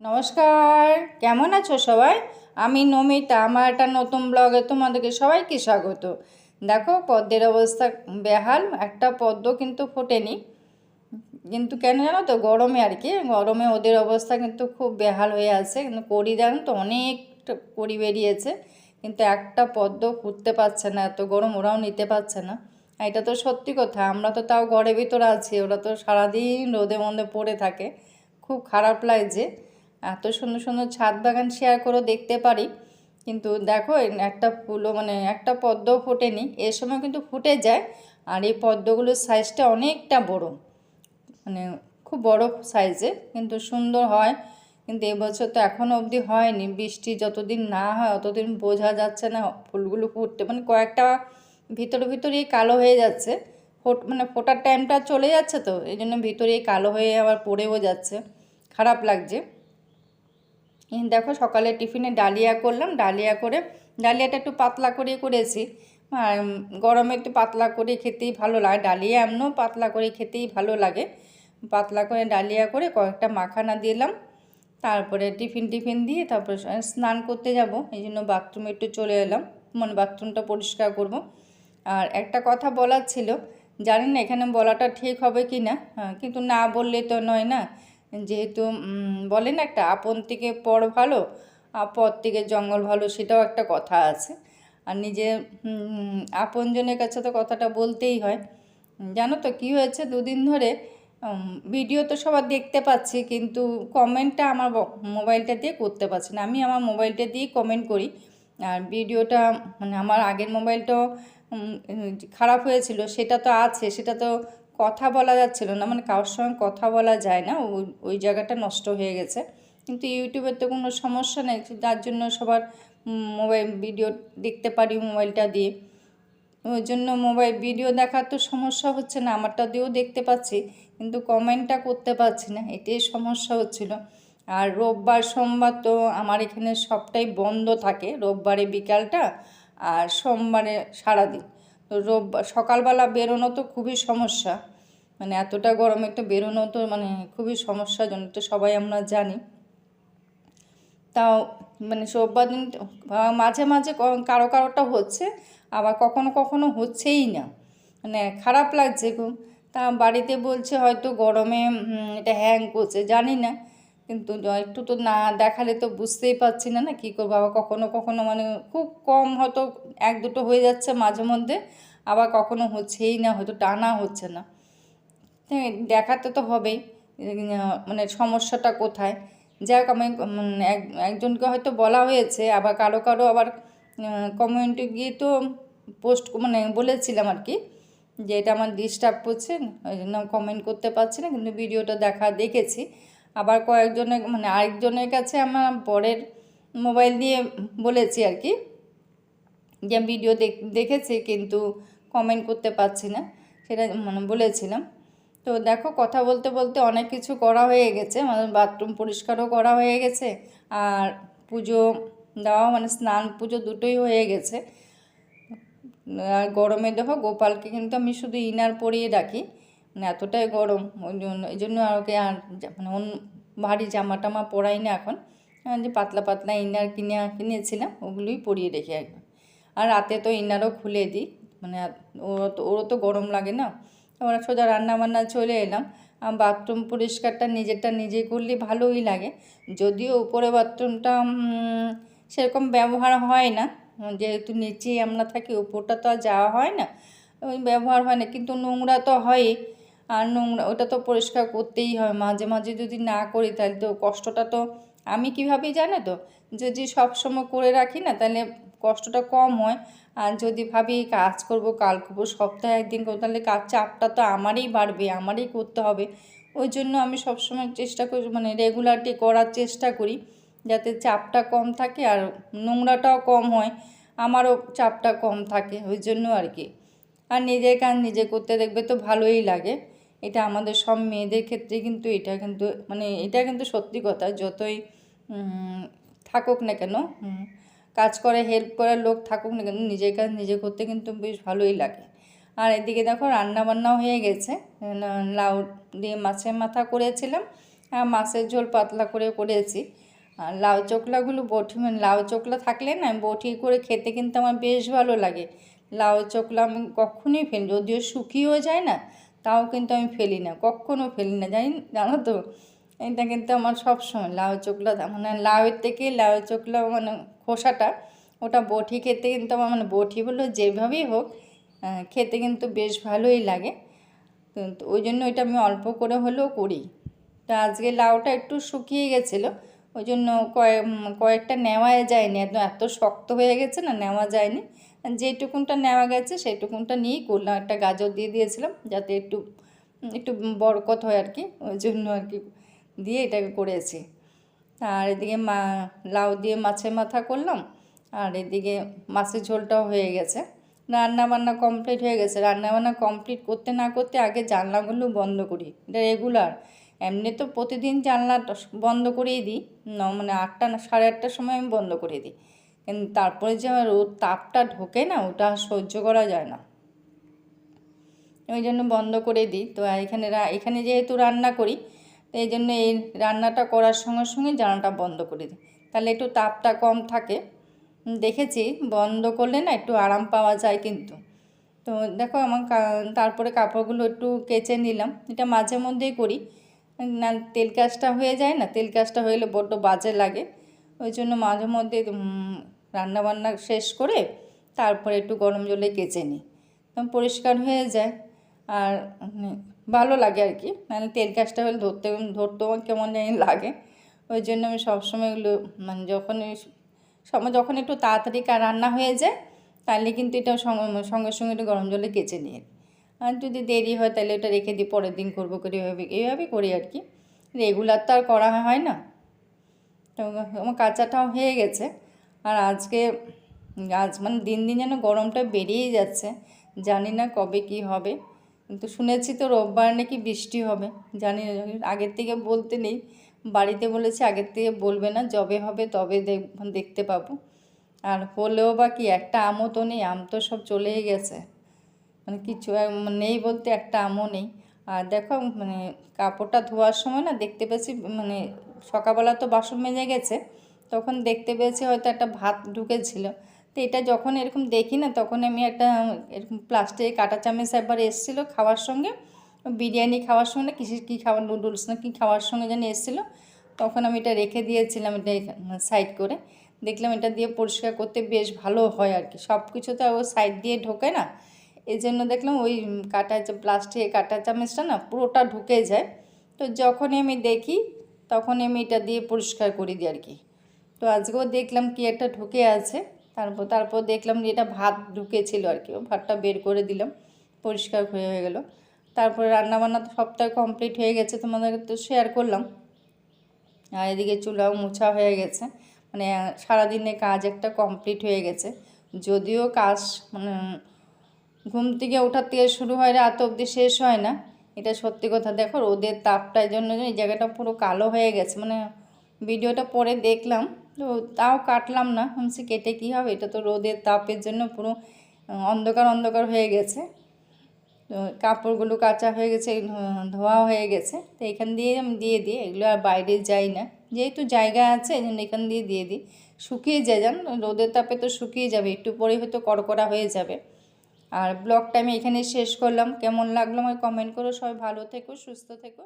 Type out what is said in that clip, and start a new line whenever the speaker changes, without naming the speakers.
নমস্কার, কেমন আছো সবাই? আমি নমিতা, আমার একটা নতুন ব্লগে তোমাদেরকে সবাইকে স্বাগত। দেখো, পদ্মের অবস্থা বেহাল, একটা পদ্ম কিন্তু ফোটেনি। কিন্তু কেন জানো তো, গরমে আর কি, গরমে ওদের অবস্থা কিন্তু খুব বেহাল হয়ে আছে। কিন্তু করি জানো তো অনেক করি বেরিয়েছে। কিন্তু একটা পদ্ম ফুটতে পারছে না, এত গরম, ওরাও নিতে পারছে না। এটা তো সত্যি কথা, আমরা তো তাও ঘরের ভিতরে আছি, ওরা তো সারাদিন রোদে মধ্যে পড়ে থাকে। খুব খারাপ লাগছে এত সুন্দর সুন্দর ছাদ বাগান শেয়ার করেও দেখতে পারি। কিন্তু দেখো একটা ফুলও মানে একটা পদ্মও ফোটেনি। এ সময় কিন্তু ফুটে যায়, আর এই পদ্মগুলোর সাইজটা অনেকটা বড়। মানে খুব বড় সাইজে কিন্তু সুন্দর হয়। কিন্তু এবছর তো এখনও অবধি হয়নি। বৃষ্টি যতদিন না হয়, অতদিন বোঝা যাচ্ছে না ফুলগুলো ফুটতে। মানে কয়েকটা ভিতরে ভিতরেই কালো হয়ে যাচ্ছে। ফোট মানে ফোটার টাইমটা চলে যাচ্ছে তো এই জন্য ভিতরেই কালো হয়ে আবার পড়েও যাচ্ছে। খারাপ লাগছে। দেখো সকালে টিফিনে ডালিয়া করলাম, ডালিয়া করে ডালিয়াটা একটু পাতলা করে করেছি। আর গরমে একটু পাতলা করে খেতেই ভালো লাগে, ডালিয়া এমনও পাতলা করে খেতেই ভালো লাগে। পাতলা করে ডালিয়া করে কয়েকটা মাখানা দিলাম তারপরে টিফিন টিফিন দিয়ে তারপরে স্নান করতে যাব, এই জন্য বাথরুমে একটু চলে এলাম মানে বাথরুমটা পরিষ্কার করব। আর একটা কথা বলার ছিল, জানি না এখানে বলাটা ঠিক হবে কি না কিন্তু না বললে তো নয় না যেহেতু বলে না একটা, আপন থেকে পর ভালো পর থেকে জঙ্গল ভালো, সেটাও একটা কথা আছে। আর নিজের আপনজনের কাছে তো কথাটা বলতেই হয়। জানো তো কী হয়েছে? দুদিন ধরে ভিডিও তো সবার দেখতে পাচ্ছি, কিন্তু কমেন্টটা আমার মোবাইলটা দিয়ে করতে পারছি না। আমি আমার মোবাইলটা দিয়েই কমেন্ট করি। আর ভিডিওটা মানে আমার আগের মোবাইলটাও খারাপ হয়েছিল, সেটা তো আছে, সেটা তো কথা বলা যাচ্ছিল না মানে কারোর সঙ্গে কথা বলা যায় না, ওই ওই জায়গাটা নষ্ট হয়ে গেছে। কিন্তু ইউটিউবের তো কোনো সমস্যা নেই তার জন্য সবার মোবাইল ভিডিও দেখতে পারি মোবাইলটা দিয়ে। ওই জন্য মোবাইল ভিডিও দেখার তো সমস্যা হচ্ছে না, আমারটা দিয়েও দেখতে পাচ্ছি, কিন্তু কমেন্টটা করতে পারছি না, এটাই সমস্যা হচ্ছিল। আর রোববার সোমবার তো আমার এখানে সবটাই বন্ধ থাকে, রোববারে বিকালটা আর সোমবারে সারাদিন। রোববার সকালবেলা বেরোনো তো খুবই সমস্যা। মানে এতটা গরমে তো বেরোনো তো মানে খুবই সমস্যা সমস্যাজনক তো সবাই আমরা জানি। তাও মানে রোববার দিন মাঝে মাঝে কারও কারোটা হচ্ছে, আবার কখনো কখনো হচ্ছেই না। মানে খারাপ লাগছে খুব তা বাড়িতে বলছে হয়তো গরমে এটা হ্যাং করছে, জানি না। কিন্তু একটু তো না দেখালে তো বুঝতেই পারছি না না কী করব? আবার কখনো কখনো মানে খুব কম হয়তো এক দুটো হয়ে যাচ্ছে মাঝে মধ্যে, আবার কখনো হচ্ছেই না, হয়তো টানা হচ্ছে না। দেখাতে তো হবেই মানে সমস্যাটা কোথায়? যাই হোক, আমি একজনকে হয়তো বলা হয়েছে, আবার কারও কারও আবার কমিউনিটি গিয়ে তো পোস্ট মানে বলেছিলাম আর কি, যে এটা আমার ডিস্টার্ব করছে, ওই জন্য কমেন্ট করতে পারছি না, কিন্তু ভিডিওটা দেখা, দেখেছি। আবার কয়েকজনের মানে আরেকজনের কাছে আমার পরের মোবাইল দিয়ে বলেছি আর কি যে ভিডিও দেখেছি কিন্তু কমেন্ট করতে পারছি না। সেটা মানে বলেছিলাম। তো দেখো কথা বলতে বলতে অনেক কিছু করা হয়ে গেছে মানে বাথরুম পরিষ্কারও করা হয়ে গেছে আর পুজো দেওয়া মানে স্নান পুজো দুটোই হয়ে গেছে। আর গরমে দেখো গোপালকে কিন্তু আমি শুধু ইনার পরিয়ে রাখি। মানে এতটাই গরম, ওই জন্য, এই জন্য আর ওকে আর মানে অন্য ভারী জামা টামা পরাই না এখন যে পাতলা পাতলা ইনার কিনে, কিনেছিলাম, ওগুলোই পরিয়ে রেখে একদম আর রাতে তো ইনারও খুলে দিই মানে ওর তো, ওরও তো গরম লাগে না। আমরা সোজা রান্না বান্না চলে এলাম। বাথরুম পরিষ্কারটা নিজেরটা নিজে করলে ভালোই লাগে। যদিও উপরে বাথরুমটা সেরকম ব্যবহার হয় না। যেহেতু নিচেই আমরা থাকি উপরটা তো আর যাওয়া হয় না। ওই ব্যবহার হয় না, কিন্তু নোংরা তো হয়ই। আর নোংরা, ওটা তো পরিষ্কার করতেই হয় মাঝে মাঝে যদি না করি তাহলে তো কষ্টটা তো, আমি কীভাবে জানো তো? যদি সবসময় করে রাখি না তাহলে কষ্টটা কম হয়। আর যদি ভাবি কাজ করব, কাল করব, সপ্তাহে একদিন করব, তাহলে কাজ চাপটা তো আমারই বাড়বে, আমারই করতে হবে। ওই জন্য আমি সবসময় চেষ্টা করি মানে রেগুলারটি করার চেষ্টা করি যাতে চাপটা কম থাকে আর নোংরাটাও কম হয়, আমারও চাপটা কম থাকে, ওই জন্য আর কি। আর নিজের কাজ নিজে করতে দেখবে তো ভালোই লাগে। এটা আমাদের সব মেয়েদের ক্ষেত্রে কিন্তু এটা কিন্তু মানে এটা কিন্তু সত্যি কথা, যতই থাকুক না কেন কাজ করে হেল্প করার লোক থাকুক না কেন, নিজের কাজ নিজে করতে কিন্তু বেশ ভালোই লাগে। আর এদিকে দেখো রান্না বান্নাও হয়ে গেছে লাউ দিয়ে মাছের মাথা করেছিলাম, আর মাছের ঝোল পাতলা করে করেছি। আর লাউ চোকলাগুলো বটি মানে লাউ চোকলা থাকলে না বটি করে খেতে কিন্তু আমার বেশ ভালো লাগে। লাউ চোকলা আমি কখনোই ফেলি যদিও শুকিয়েও যায় না তাও কিন্তু আমি ফেলি না কখনও ফেলি না, জানি, জানো তো? এটা কিন্তু আমার সবসময় লাউ চোখলা মানে লাউয়ের থেকে লাউ চোখলা মানে খোসাটা, ওটা বটি খেতে কিন্তু আমার মানে বটি বলল যেভাবেই হোক খেতে কিন্তু বেশ ভালোই লাগে। তো ওই জন্য এটা আমি অল্প করে হলেও করি। তা আজকে লাউটা একটু শুকিয়ে গেছিল, ওই জন্য কয়েক কয়েকটা নেওয়া যায়নি এত শক্ত হয়ে গেছে না, নেওয়া যায়নি। যেটুকুনটা নেওয়া গেছে সেইটুকুনটা নিয়েই করলাম। একটা গাজর দিয়ে দিয়েছিলাম যাতে একটু একটু বরকত হয় আর কি ওই জন্য আর কি দিয়ে এটাকে করেছি। আর এদিকে মা, লাউ দিয়ে মাছের মাথা করলাম, আর এদিকে মাছের ঝোলটাও হয়ে গেছে। রান্না বান্না কমপ্লিট হয়ে গেছে। রান্না বান্না কমপ্লিট করতে না করতে আগে জানলাগুলো বন্ধ করি। এটা রেগুলার। এমনি তো প্রতিদিন জানলা বন্ধ করেই দিই। মানে আটটা না, সাড়ে আটটার সময় আমি বন্ধ করে দিই। কিন্তু তারপরে যে রোদ তাপটা ঢোকে না, ওটা সহ্য করা যায় না। ওই জন্য বন্ধ করে দিই। তো এখানে এখানে যেহেতু রান্না করি, তো এই জন্য এই রান্নাটা করার সঙ্গে সঙ্গে জানাটা বন্ধ করে দিই। তাহলে একটু তাপটা কম থাকে। দেখেছি, বন্ধ করলে না একটু আরাম পাওয়া যায় কিন্তু। তো দেখো আমার তারপরে কাপড়গুলো একটু কেচে নিলাম। এটা মাঝে মধ্যেই করি। না, তেল কাজটা হয়ে যায় না, তেল কাজটা গেলে বড্ড বাজে লাগে। ওই জন্য মাঝে মধ্যে উম, রান্না বান্না শেষ করে তারপরে একটু গরম জলে কেচে নিই। পরিষ্কার হয়ে যায়। আর ভালো লাগে আর কি। মানে তেল কাজটা হলে ধরতে ধরতেও কেমন জানি লাগে। ওই জন্য আমি সবসময় এগুলো মানে যখন সময় যখন একটু তাড়াতাড়ি রান্না হয়ে যায় তাহলে কিন্তু এটা সঙ্গে সঙ্গে একটু গরম জলে কেচে নিই। আর যদি দেরি হয় তাহলে ওটা রেখে দিই পরের দিন করব করে এভাবে এইভাবেই করি আর কি। রেগুলার তো আর করা হয় না। আমার কাঁচাটাও হয়ে গেছে। আর আজকে, আজ মানে দিন দিন যেন গরমটা বেরিয়েই যাচ্ছে। জানি না কবে কি হবে। কিন্তু শুনেছি তো রোববার নাকি বৃষ্টি হবে। জানি না, আগের থেকে বলতে নেই। বাড়িতে বলেছে আগের থেকে বলবে না, যবে হবে তবে দেখতে পাবো। আর হলেও বা কি, একটা আমও তো নেই, আম তো সব চলেই গেছে। মানে কিছু নেই বলতে একটা আমও নেই। আর দেখো মানে কাপড়টা ধোয়ার সময় না দেখতে পেয়েছি মানে সকালবেলা তো বাসন মেজে গেছে, তখন দেখতে পেয়েছি হয়তো একটা ভাত ঢুকেছিল। তো এটা যখন এরকম দেখি না, তখন আমি একটা এরকম প্লাস্টিকের কাটা চামচ একবার এসেছিল খাওয়ার সঙ্গে। বিরিয়ানি খাওয়ার সঙ্গে না কিসের কী খাওয়ার নুডলস না কী খাওয়ার সঙ্গে যেন এসেছিল। তখন আমি এটা রেখে দিয়েছিলাম, এটা সাইড করে। দেখলাম এটা দিয়ে পরিষ্কার করতে বেশ ভালো হয় আর কি। সব কিছু তো ও সাইড দিয়ে ঢোকে না। এই জন্য দেখলাম ওই কাটা যে প্লাস্টিকের কাটা চামচটা না পুরোটা ঢুকে যায়। তো যখনই আমি দেখি তখনই আমি এটা দিয়ে পরিষ্কার করে দিই আর কি। তো আজকেও দেখলাম কি একটা ঢুকে আছে, তারপর তারপর দেখলাম যে এটা ভাত ঢুকেছিল আর কি, ভাতটা বের করে দিলাম, পরিষ্কার হয়ে হয়ে গেল। তারপরে রান্নাবান্না তো সবটা কমপ্লিট হয়ে গেছে, তোমাদের তো শেয়ার করলাম। আর এদিকে চুলাও মোছা হয়ে গেছে মানে সারাদিনে কাজ একটা কমপ্লিট হয়ে গেছে। যদিও কাজ মানে ঘুম থেকে ওঠার থেকে শুরু হয়, রাত অবধি শেষ হয় না। এটা সত্যি কথা। দেখো রোদের তাপটার জন্য এই জায়গাটা পুরো কালো হয়ে গেছে। মানে ভিডিওটা পরে দেখলাম, তো তাও কাটলাম না। ভাবছি কেটে কী হবে? এটা তো রোদের তাপের জন্য পুরো অন্ধকার অন্ধকার হয়ে গেছে। তো কাপড়গুলো কাঁচা হয়ে গেছে, ধোয়া হয়ে গেছে। তো এখান দিয়ে আমি দিয়ে দিই। এগুলো আর বাইরে যাই না। যেহেতু জায়গা আছে এই জন্য এখান দিয়ে দিয়ে দিই। শুকিয়ে যায় যান রোদের তাপে তো শুকিয়ে যাবে। একটু পরে হয়তো কড়কড়া হয়ে যাবে। আর ব্লগটা আমি এখানে শেষ করলাম। কেমন লাগল আমায় কমেন্ট করো। সবাই ভালো থেকো, সুস্থ থেকো।